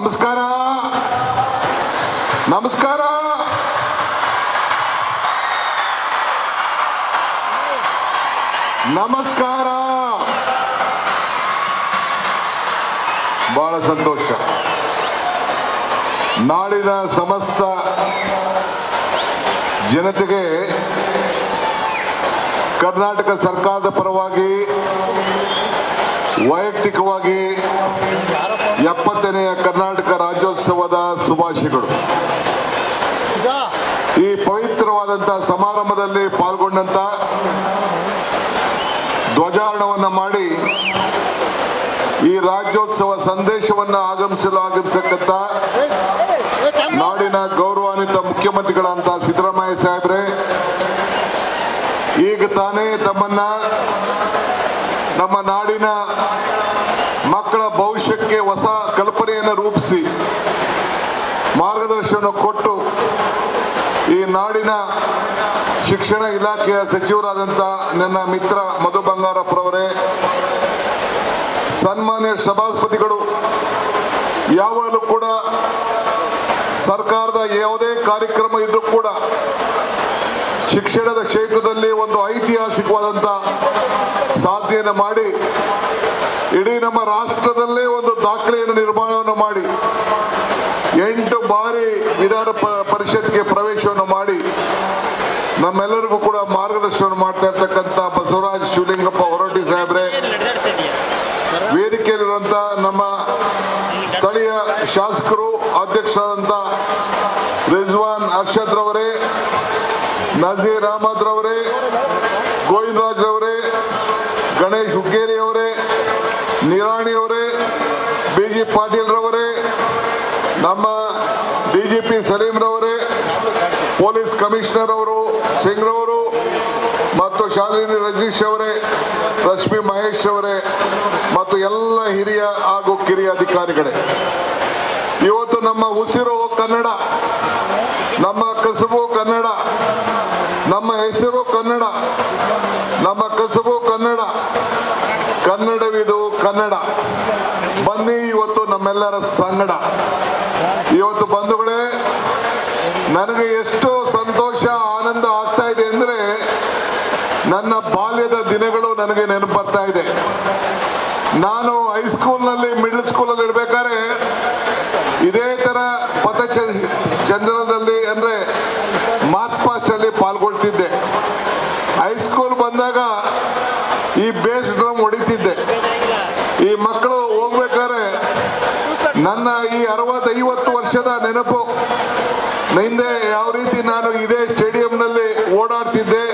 ನಮಸ್ಕಾರ. ನಮಸ್ಕಾರ. ನಮಸ್ಕಾರ. ಬಹಳ ಸಂತೋಷ. ನಾಡಿನ ಸಮಸ್ತ ಜನತೆಗೆ ಕರ್ನಾಟಕ ಸರ್ಕಾರದ ಪರವಾಗಿ ವೈಯಕ್ತಿಕವಾಗಿ ಎಪ್ಪತ್ತನೆಯ ಕರ್ನಾಟಕ ರಾಜ್ಯೋತ್ಸವದ ಶುಭಾಶಯಗಳು. ಈ ಪವಿತ್ರವಾದಂಥ ಸಮಾರಂಭದಲ್ಲಿ ಪಾಲ್ಗೊಂಡಂತ ಧ್ವಜಾರಣವನ್ನು ಮಾಡಿ ಈ ರಾಜ್ಯೋತ್ಸವ ಸಂದೇಶವನ್ನು ಆಗಮಿಸಲು ಆಗಮಿಸಕ್ಕಂತ ನಾಡಿನ ಗೌರವಾನ್ವಿತ ಮುಖ್ಯಮಂತ್ರಿಗಳಂತ ಸಿದ್ದರಾಮಯ್ಯ ಸಾಹೇಬ್ರೆ ಈಗ ತಾನೇ ತಮ್ಮನ್ನ ನಮ್ಮ ನಾಡಿನ ಭವಿಷ್ಯಕ್ಕೆ ಹೊಸ ಕಲ್ಪನೆಯನ್ನು ರೂಪಿಸಿ ಮಾರ್ಗದರ್ಶನ ಕೊಟ್ಟು ಈ ನಾಡಿನ ಶಿಕ್ಷಣ ಇಲಾಖೆಯ ಸಚಿವರಾದಂಥ ನನ್ನ ಮಿತ್ರ ಮಧು ಬಂಗಾರಪ್ಪರವರೇ, ಸನ್ಮಾನ್ಯ ಸಭಾಪತಿಗಳು, ಯಾವಾಗಲೂ ಕೂಡ ಸರ್ಕಾರದ ಯಾವುದೇ ಕಾರ್ಯಕ್ರಮ ಇದ್ರೂ ಕೂಡ ಶಿಕ್ಷಣದ ಕ್ಷೇತ್ರದಲ್ಲಿ ಒಂದು ಐತಿಹಾಸಿಕವಾದಂಥ ಸಾಧನೆಯನ್ನು ಮಾಡಿ, ಇಡೀ ನಮ್ಮ ರಾಷ್ಟ್ರದಲ್ಲೇ ಒಂದು ದಾಖಲೆಯನ್ನು ನಿರ್ಮಾಣವನ್ನು ಮಾಡಿ, ಎಂಟು ಬಾರಿ ವಿಧಾನ ಪರಿಷತ್ಗೆ ಪ್ರವೇಶವನ್ನು ಮಾಡಿ, ನಮ್ಮೆಲ್ಲರಿಗೂ ಕೂಡ ಮಾರ್ಗದರ್ಶನ ಮಾಡ್ತಾ ಇರ್ತಕ್ಕಂಥ ಬಸವರಾಜ್ ಶಿವಲಿಂಗಪ್ಪ ಹೊರಟ್ಟಿ ಸಾಹೇಬ್ರೆ ವೇದಿಕೆಯಲ್ಲಿರುವಂತ ನಮ್ಮ ಸ್ಥಳೀಯ ಶಾಸಕರು, ಅಧ್ಯಕ್ಷರಾದಂಥ ರಿಜ್ವಾನ್ ಅರ್ಷದ್ ರವರೇ, ನಜೀರ್ ಅಹಮದ್ ರವರೇ, ಗೋವಿಂದರಾಜ್ ರವರೇ ಗಣೇಶ್ ಹುಗ್ಗೇರಿ ಅವರೇ, ನಿರಾಣಿ ಅವರೇ ಬಿ ಜಿ ಪಾಟೀಲ್ ರವರೇ, ನಮ್ಮ ಡಿ ಜಿ ಪಿ ಸಲೀಂ ರವರೇ, ಪೊಲೀಸ್ ಕಮಿಷನರ್ ಅವರು, ಸಿಂಗ್ ರವರು, ಮತ್ತು ಶಾಲಿನಿ ರಜನೀಶ್ ಅವರೇ, ರಶ್ಮಿ ಮಹೇಶ್ ಅವರೇ ಮತ್ತು ಎಲ್ಲ ಹಿರಿಯ ಹಾಗೂ ಕಿರಿಯ ಅಧಿಕಾರಿಗಳೇ. ಇವತ್ತು ನಮ್ಮ ಉಸಿರು ಕನ್ನಡ, ನಮ್ಮ ಕಸುಬು ಕನ್ನಡ, ನಮ್ಮ ಹೆಸರು ಕನ್ನಡ, ನಮ್ಮ ಕಸುಬು ಕನ್ನಡ ಕನ್ನಡ ಬನ್ನಿ, ಇವತ್ತು ನಮ್ಮೆಲ್ಲರ ಸಂಗಡ. ಇವತ್ತು ಬಂಧುಗಳೇ ನನಗೆ ಎಷ್ಟು ಸಂತೋಷ, ಆನಂದ ಆಗ್ತಾ ಇದೆ ಅಂದ್ರೆ ನನ್ನ ಬಾಲ್ಯದ ದಿನಗಳು ನನಗೆ ನೆನಪು ಬರ್ತಾ ಇದೆ. ನಾನು ಹೈಸ್ಕೂಲ್ನಲ್ಲಿ ಮಿಡ್ಲ್ ಸ್ಕೂಲಲ್ಲಿ ಇರ್ಬೇಕಾದ್ರೆ ಇದೇ ತರ ಪಥ ಚಂದ್ರದಲ್ಲಿ ಅಂದ್ರೆ ಮಾರ್ಚ್ ಪಾಸ್ಟ್ ಅಲ್ಲಿ ಪಾಲ್ಗೊಳ್ತಿದ್ದೆ. ಹೈಸ್ಕೂಲ್ ಬಂದಾಗ ಈ ಬೇಸ್ ನನ್ನ ಈ ಅರವತ್ತೈವತ್ತು ವರ್ಷದ ನೆನಪು. ಹಿಂದೆ ಯಾವ ರೀತಿ ನಾನು ಇದೇ ಸ್ಟೇಡಿಯಂನಲ್ಲಿ ಓಡಾಡ್ತಿದ್ದೆ